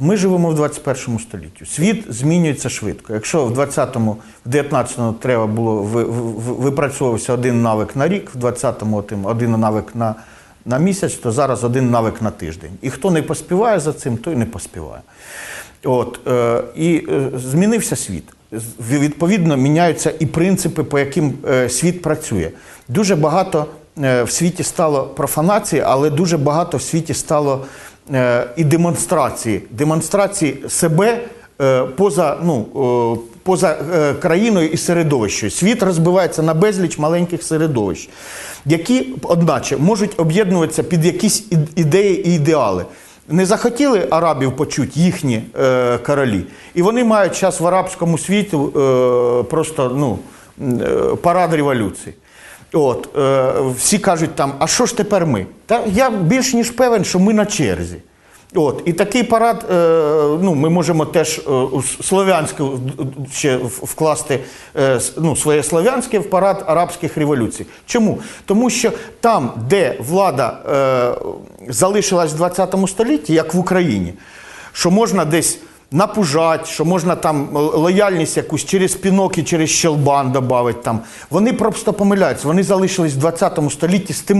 Ми живемо в 21 столітті. Світ змінюється швидко. Якщо в 20-му, в 19-му треба було ви- ви- випрацьовувався один навик на рік, в 20-му тим один навик на, на місяць, то зараз один навик на тиждень. І хто не поспіває за цим, той не поспіває. От, е, і е, змінився світ. Відповідно, міняються і принципи, по яким е, світ працює. Дуже багато е, в світі стало профанації, але дуже багато в світі стало і демонстрації. Демонстрації себе е, поза, ну, е, поза е, країною і середовищем. Світ розбивається на безліч маленьких середовищ, які, одначе, можуть об'єднуватися під якісь ідеї і ідеали. Не захотіли арабів почути їхні е, королі, і вони мають зараз в арабському світі е, просто ну, е, парад революції. От, е, всі кажуть там, а що ж тепер ми? Та я більш ніж певен, що ми на черзі. От, і такий парад, е, ну, ми можемо теж е, у с- слов'янське ще вкласти е, ну, своє слов'янське в парад арабських революцій. Чому? Тому що там, де влада е, залишилась в 20 столітті, як в Україні, що можна десь напужати, що можна там лояльність якусь через пінок і через щелбан додати там. Вони просто помиляються. Вони залишились в 20 столітті з тими.